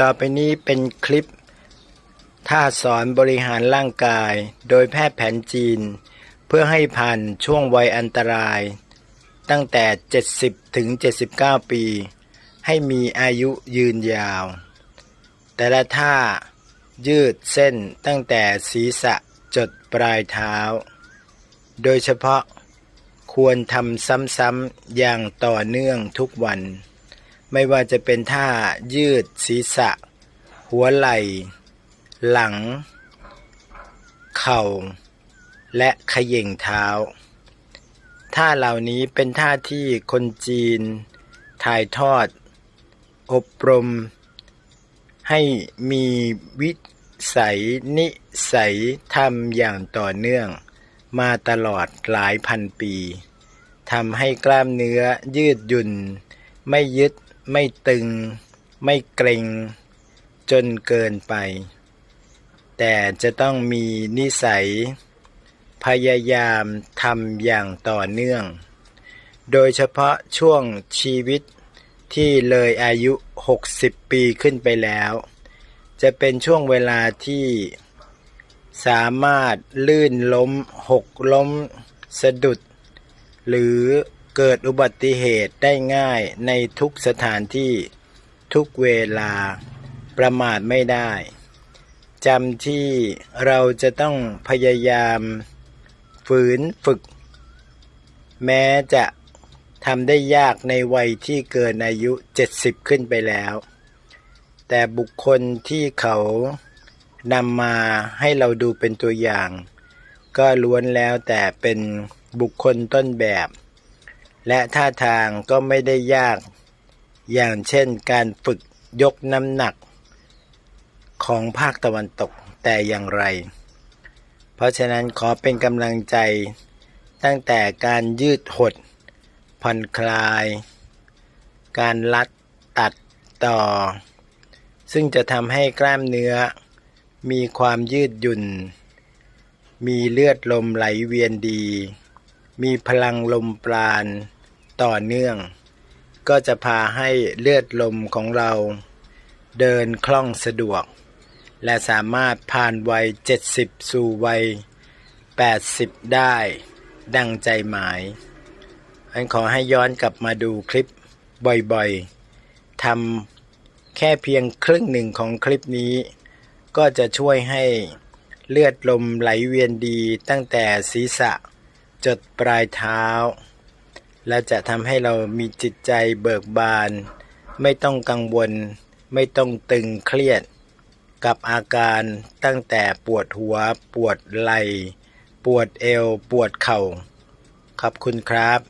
ต่อไปนี้เป็นคลิป ท่าสอนบริหารร่างกาย โดยแพทย์แผนจีน เพื่อให้ผ่านช่วงวัยอันตราย ตั้งแต่ 70 ถึง 79 ปี ให้มีอายุยืนยาว แต่ละท่ายืดเส้นตั้งแต่ศีรษะจดปลายเท้า โดยเฉพาะควรทำซ้ำๆอย่างต่อเนื่องทุกวัน ไม่ว่าจะเป็นท่ายืดศีรษะ หัวไหล่ หลัง เข่า และขย่งเท้า ท่าเหล่านี้เป็นท่าที่คนจีน ถ่ายทอด อบรม ให้มีวิสัยนิสัยทำอย่างต่อเนื่อง มาตลอดหลายพันปีทำให้กล้ามเนื้อยืดหยุ่น ไม่ยึด ไม่ตึง ไม่เกร็ง จนเกินไป แต่จะต้องมีนิสัย พยายามทำอย่างต่อเนื่อง โดยเฉพาะช่วงชีวิตที่เลยอายุ 60 ปีขึ้นไปแล้ว จะเป็นช่วงเวลาที่สามารถลื่นล้มหกล้ม สะดุด หรือ เกิดอุบัติเหตุได้ง่ายในทุกสถานที่ทุกเวลาประมาทไม่ได้จำที่เราจะต้องพยายาม ฝืนฝึก แม้จะทำได้ยากในวัยที่เกินอายุ 70 ขึ้นไปแล้ว แต่บุคคลที่เขานำมาให้เราดูเป็นตัวอย่าง ก็ล้วนแล้วแต่เป็นบุคคลต้นแบบ และท่าทางก็ไม่ได้ยาก อย่างเช่นการฝึกยกน้ำหนักของภาคตะวันตกแต่อย่างไร เพราะฉะนั้นขอเป็นกำลังใจตั้งแต่การยืดหด ผ่อนคลาย การลัดตัดต่อ ซึ่งจะทำให้กล้ามเนื้อ มีความยืดหยุ่น มีเลือดลมไหลเวียนดี มีพลังลมปราณ ต่อเนื่อง ก็จะพาให้เลือดลมของเราเดินคล่องสะดวก และสามารถผ่านวัย 70 สู่วัย 80 ได้ ดังใจหมายอันขอให้ย้อนกลับมาดูคลิปบ่อยๆทำแค่เพียงครึ่งหนึ่งของคลิปนี้ ก็จะช่วยให้เลือดลมไหลเวียนดีตั้งแต่ศีรษะจดปลายเท้า และจะทำให้เรามีจิตใจเบิกบาน ไม่ต้องกังวล ไม่ต้องตึงเครียด กับอาการตั้งแต่ปวดหัว ปวดไหล่ ปวดเอว ปวดเข่าขอบคุณครับ